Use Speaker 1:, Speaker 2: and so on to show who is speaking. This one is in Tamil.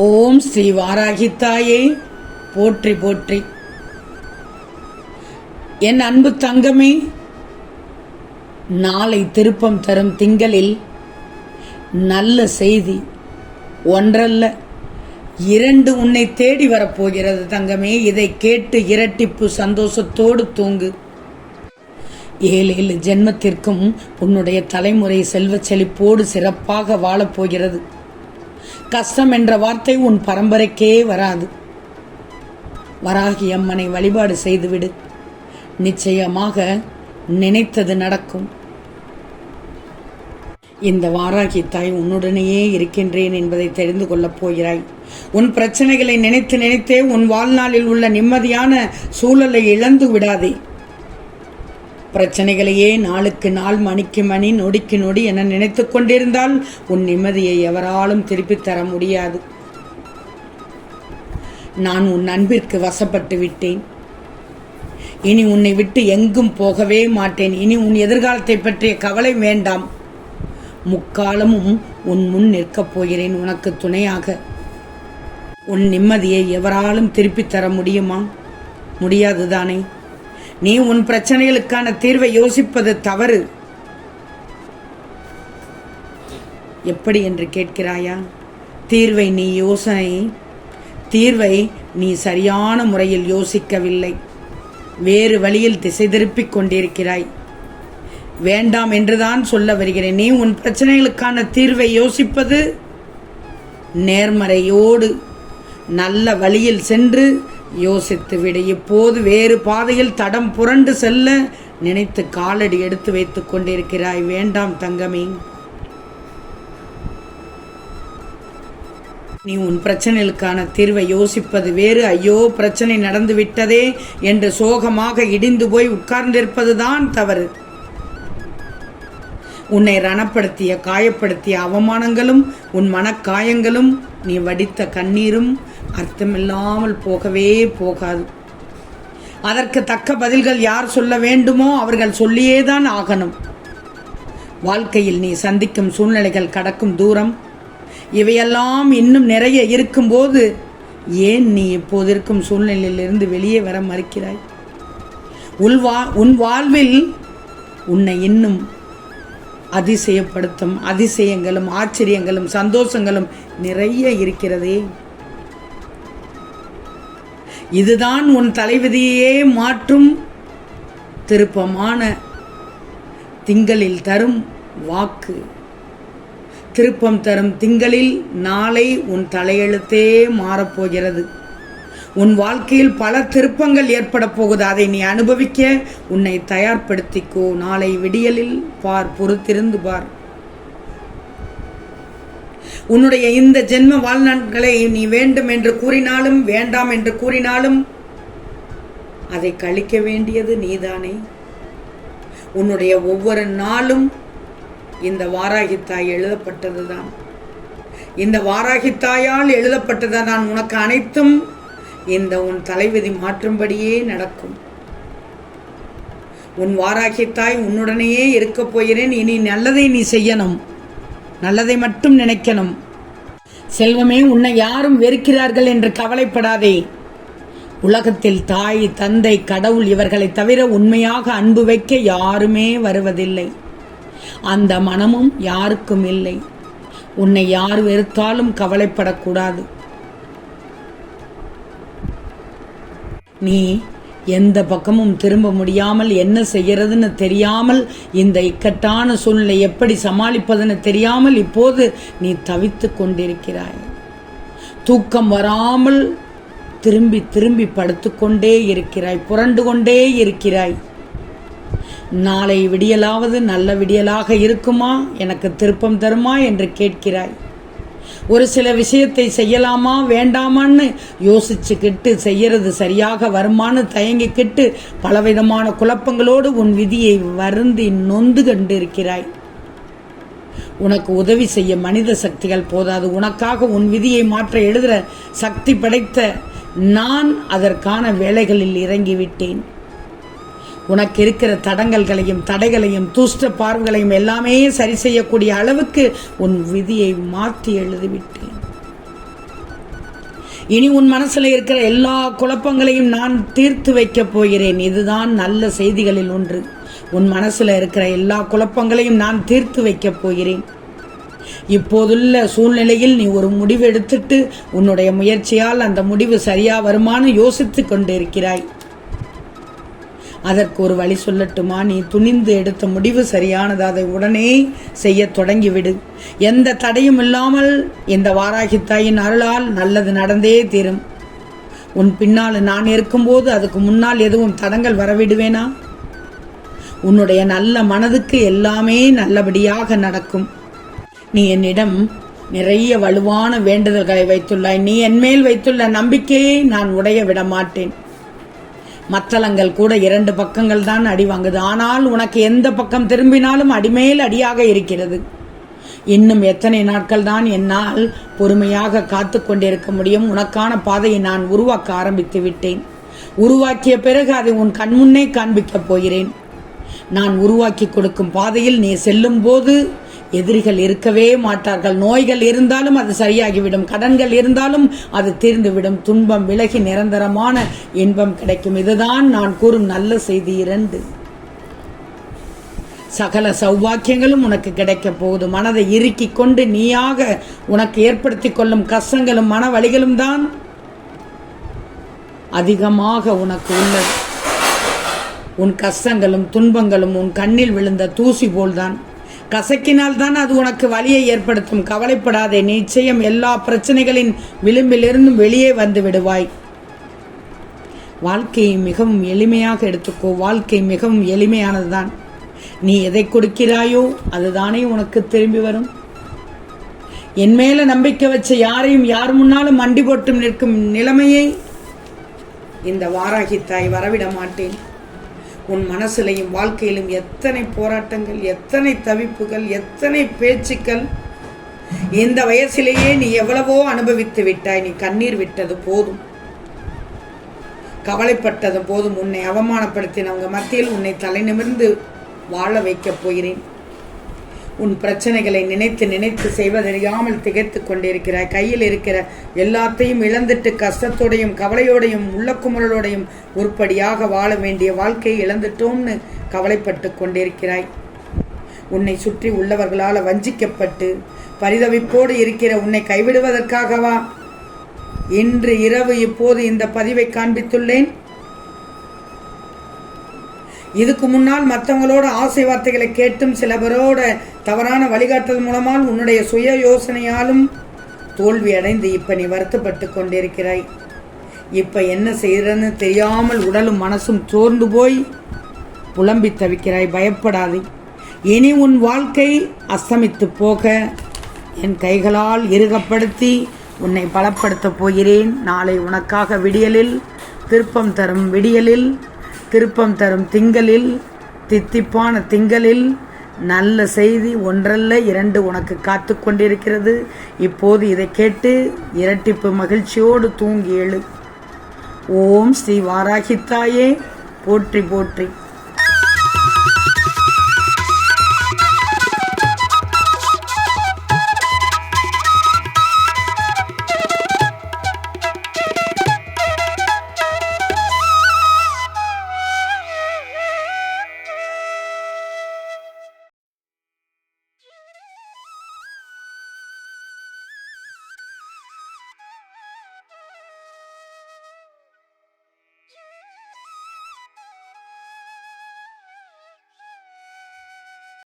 Speaker 1: ஓம் ஸ்ரீ வாராகித்தாயே. போற்றி போற்றி. என் அன்பு தங்கமே நாளை திருப்பம் தரும் திங்களில் நல்ல செய்தி ஒன்றல்ல. இரண்டு உன்னை தேடி வரப்போகிறது தங்கமே இதை கேட்டு இரட்டிப்பு சந்தோஷத்தோடு தூங்கு. ஏழு ஏழு ஜென்மத்திற்கும் உன்னுடைய தலைமுறை செல்வச் செழிப்போடு சிறப்பாக வாழப்போகிறது. கஷ்டம் என்ற வார்த்தை உன் பரம்பரைக்கே வராது. வராகி அம்மனை வழிபாடு செய்துவிடு. நிச்சயமாக நினைத்தது நடக்கும். இந்த வாராகி தாய் உன்னுடனேயே இருக்கின்றேன் என்பதை தெரிந்து கொள்ளப் போகிறாய். உன் பிரச்சனைகளை நினைத்து நினைத்தே உன் வாழ்நாளில் உள்ள நிம்மதியான சூழலை இழந்து விடாதே. பிரச்சனைகளையே நாளுக்கு நாள் மணிக்கு மணி நொடிக்கு நொடி என நினைத்து கொண்டிருந்தால் உன் நிம்மதியை எவராலும் திருப்பித் தர முடியாது. நான் உன் அன்பிற்கு வசப்பட்டு விட்டேன். இனி உன்னை விட்டு எங்கும் போகவே மாட்டேன். இனி உன் எதிர்காலத்தை பற்றிய கவலை வேண்டாம். முக்காலமும் உன் முன் நிற்கப் போகிறேன் உனக்கு துணையாக. உன் நிம்மதியை எவராலும் திருப்பித் தர முடியுமா? முடியாதுதானே? நீ உன் பிரச்சனைகளுக்கான தீர்வை யோசிப்பது தவறு. எப்படி என்று கேட்கிறாயா? தீர்வை நீ யோசனை தீர்வை நீ சரியான முறையில் யோசிக்கவில்லை. வேறு வழியில் திசை திருப்பிக் கொண்டிருக்கிறாய். வேண்டாம் என்றுதான் சொல்ல வருகிறேன். நீ உன் பிரச்சனைகளுக்கான தீர்வை யோசிப்பது நேர்மறையோடு நல்ல வழியில் சென்று யோசித்து விடு. இப்போது வேறு பாதையில் தடம் புரண்டு செல்ல நினைத்து காலடி எடுத்து வைத்துக் கொண்டிருக்கிறாய். வேண்டாம் தங்கமே. நீ உன் பிரச்சனைகளுக்கான தீர்வை யோசிப்பது வேறு. ஐயோ பிரச்சனை நடந்து விட்டதே என்று சோகமாக இடிந்து போய் உட்கார்ந்திருப்பதுதான் தவறு. உன்னை ரணப்படுத்திய காயப்படுத்திய அவமானங்களும் உன் மனக்காயங்களும் நீ வடித்த கண்ணீரும் அர்த்தமில்லாமல் போகவே போகாது. அதற்கு தக்க பதில்கள் யார் சொல்ல வேண்டுமோ அவர்கள் சொல்லியேதான் ஆகணும். வாழ்க்கையில் நீ சந்திக்கும் சூழ்நிலைகள் கடக்கும் தூரம். இவையெல்லாம் இன்னும் நிறைய இருக்கும்போது ஏன் நீ இப்போது இருக்கும் சூழ்நிலையிலிருந்து வெளியே வர மறுக்கிறாய்? உள்வா உன் வாழ்வில் உன்னை இன்னும் அதிசயப்படுத்தும் அதிசயங்களும் ஆச்சரியங்களும் சந்தோஷங்களும் நிறைய இருக்கிறதே. இதுதான் உன் தலைவிதியே மாற்றும் திருப்பமான திங்களில் தரும் வாக்கு. திருப்பம் தரும் திங்களில் நாளை உன் தலையெழுத்தே மாறப்போகிறது. உன் வாழ்க்கையில் பல திருப்பங்கள் ஏற்பட போகுது. அதை நீ அனுபவிக்க உன்னை தயார்படுத்திக்கோ. நாளை விடியலில் பார் பொறுத்திருந்து பார். உன்னுடைய இந்த ஜென்ம வாழ்நாட்களை நீ வேண்டும் என்று கூறினாலும் வேண்டாம் என்று கூறினாலும் அதை கழிக்க வேண்டியது நீதானே. உன்னுடைய ஒவ்வொரு நாளும் இந்த வாராகித்தாய் எழுதப்பட்டதுதான். இந்த வாராகித்தாயால் எழுதப்பட்டதுதான். உனக்கு அனைத்தும் இந்த உன் தலைவிதி மாற்றும்படியே நடக்கும். உன் வாராகித்தாய் உன்னுடனேயே இருக்கப் போகிறேன். இனி நல்லதை நீ செய்யணும். நல்லதை மட்டும் நினைக்கணும். செல்வமே உன்னை யாரும் வெறுக்கிறார்கள் என்று கவலைப்படாதே. உலகத்தில் தாய் தந்தை கடவுள் இவர்களை தவிர உண்மையாக அன்பு வைக்க யாருமே வருவதில்லை. அந்த மனமும் யாருக்கும் இல்லை. உன்னை யார் வெறுத்தாலும் கவலைப்படக்கூடாது. நீ எந்த பக்கமும் திரும்ப முடியாமல் என்ன செய்யறதுன்னு தெரியாமல் இந்த இக்கட்டான சூழ்நிலை எப்படி சமாளிப்பதுன்னு தெரியாமல் இப்போது நீ தவித்து கொண்டிருக்கிறாய். தூக்கம் வராமல் திரும்பி திரும்பி படுத்துக்கொண்டே இருக்கிறாய் புரண்டு கொண்டே இருக்கிறாய். நாளை விடியலாவது நல்ல விடியலாக இருக்குமா? எனக்கு திருப்பம் தருமா? என்று கேட்கிறாய். ஒரு சில விஷயத்தை செய்யலாமா வேண்டாமான்னு யோசிச்சுக்கிட்டு செய்யறது சரியாக வருமானு தயங்கிக்கிட்டு பலவிதமான குழப்பங்களோடு உன் விதியை வருந்தி நொந்து கண்டு இருக்கிறாய் உனக்கு உதவி செய்ய மனித சக்திகள் போதாது. உனக்காக உன் விதியை மாற்ற எழுதுகிற சக்தி படைத்த நான் அதற்கான வேலைகளில் இறங்கிவிட்டேன். உனக்கு இருக்கிற தடங்கல்களையும் தடைகளையும் துஷ்ட பார்வைகளையும் எல்லாமே சரி செய்யக்கூடிய அளவுக்கு உன் விதியை மாற்றி எழுதிவிட்டேன். இனி உன் மனசுல இருக்கிற எல்லா குழப்பங்களையும் நான் தீர்த்து வைக்கப் போகிறேன். இதுதான் நல்ல செய்திகளில் ஒன்று. உன் மனசுல இருக்கிற எல்லா குழப்பங்களையும் நான் தீர்த்து வைக்கப் போகிறேன். இப்போதுள்ள சூழ்நிலையில் நீ ஒரு முடிவு எடுத்துட்டு உன்னுடைய முயற்சியால் அந்த முடிவு சரியா வருமானு யோசித்து கொண்டிருக்கிறாய். அதற்கு ஒரு வழி சொல்லட்டுமா? நீ துணிந்து எடுத்த முடிவு சரியானது. அதை உடனே செய்ய தொடங்கிவிடு. எந்த தடையும் இல்லாமல் இந்த வாராகி தாயின் அருளால் நல்லது நடந்தே தீரும். உன் பின்னால் நான் இருக்கும்போது அதுக்கு முன்னால் எதுவும் தடங்கள் வரவிடுவேனா? உன்னுடைய நல்ல மனதுக்கு எல்லாமே நல்லபடியாக நடக்கும். நீ என்னிடம் நிறைய வலுவான வேண்டுதல்களை வைத்துள்ளாய். நீ என்மேல் வைத்துள்ள நம்பிக்கையை நான் உடைய விட மாட்டேன் மத்தளங்கள் கூட இரண்டு பக்கங்கள் தான் அடி வாங்குது. ஆனால் உனக்கு எந்த பக்கம் திரும்பினாலும் அடிமேல் அடியாக இருக்கிறது. இன்னும் எத்தனை நாட்கள் தான் என்னால் பொறுமையாக காத்து கொண்டிருக்க முடியும். உனக்கான பாதையை நான் உருவாக்க ஆரம்பித்து விட்டேன். உருவாக்கிய பிறகு அதை உன் கண்முன்னே காண்பிக்கப் போகிறேன். நான் உருவாக்கி கொடுக்கும் பாதையில் நீ செல்லும் போது எதிரிகள் இருக்கவே மாட்டார்கள். நோய்கள் இருந்தாலும் அது சரியாகிவிடும். கடன்கள் இருந்தாலும் அது தீர்ந்துவிடும். துன்பம் விலகி நிரந்தரமான இன்பம் கிடைக்கும். இதுதான் நான் கூறும் நல்ல செய்தி இரண்டு. சகல சௌபாக்கியங்களும் உனக்கு கிடைக்கப் போகுது. மனதை இறுக்கி கொண்டு நீயாக உனக்கு ஏற்படுத்திக் கொள்ளும் கஷ்டங்களும் மன வழிகளும் தான் அதிகமாக உனக்கு உள்ளது. உன் கஷ்டங்களும் துன்பங்களும் உன் கண்ணில் விழுந்த தூசி போல்தான். கசக்கினால் தான் அது உனக்கு வலியை ஏற்படுத்தும். கவலைப்படாதே நிச்சயம் எல்லா பிரச்சனைகளின் விளிம்பிலிருந்தும் வெளியே வந்து விடுவாய். வாழ்க்கையை மிகவும் எளிமையாக எடுத்துக்கோ. வாழ்க்கை மிகவும் எளிமையானதுதான். நீ எதை கொடுக்கிறாயோ அதுதானே உனக்கு திரும்பி வரும். என் மேல நம்பிக்கை வச்ச யாரையும் யார் முன்னாலும் மண்டி போட்டும் நிற்கும் நிலைமையை இந்த வாராகி தாய் வரவிட மாட்டேன். உன் மனசுலையும் வாழ்க்கையிலும் எத்தனை போராட்டங்கள் எத்தனை தவிப்புகள் எத்தனை பேச்சுக்கள். இந்த வயசிலேயே நீ எவ்வளவோ அனுபவித்து விட்டாய் நீ கண்ணீர் விட்டது போதும். கவலைப்பட்டது போதும். உன்னை அவமானப்படுத்தினவங்க மத்தியில் உன்னை தலை நிமிர்ந்து வாழ வைக்கப் போகிறேன். உன் பிரச்சனைகளை நினைத்து நினைத்து செய்வதறியாமல் திகைத்து கொண்டிருக்கிறாய். கையில் இருக்கிற எல்லாத்தையும் இழந்துட்டு கஷ்டத்தோடையும் கவலையோடையும் உள்ளக்குமுறலோடையும் உருப்படியாக வாழ வேண்டிய வாழ்க்கையை இழந்துட்டோம்னு கவலைப்பட்டு கொண்டிருக்கிறாய். உன்னை சுற்றி உள்ளவர்களால் வஞ்சிக்கப்பட்டு பரிதவிப்போடு இருக்கிற உன்னை கைவிடுவதற்காகவா? இன்று இரவு இப்போது இந்த பதிவை காண்பித்துள்ளேன். இதுக்கு முன்னால் மற்றவங்களோட ஆசை வார்த்தைகளை கேட்டும் சில பேரோட தவறான வழிகாட்டல் மூலமால் உன்னுடைய சுய யோசனையாலும் தோல்வி அடைந்து இப்ப நீ வருத்தப்பட்டு கொண்டிருக்கிறாய். இப்ப என்ன செய்யறன்னு தெரியாமல் உடலும் மனசும் சோர்ந்து போய் புலம்பி தவிக்கிறாய். பயப்படாதே. இனி உன் வாழ்க்கை அஸ்தமித்து போக என் கைகளால் இறுகப்படுத்தி உன்னை பலப்படுத்தப் போகிறேன். நாளை உனக்காக விடியலில் திருப்பம் தரும் விடியலில் திருப்பம் தரும் திங்களில் தித்திப்பான திங்களில் நல்ல செய்தி ஒன்றல்ல இரண்டு உனக்கு காத்து கொண்டிருக்கிறது. இப்போது இதை கேட்டு இரட்டிப்பு மகிழ்ச்சியோடு தூங்கி எழு. ஓம் ஸ்ரீ வாராகித்தாயே போற்றி போற்றி.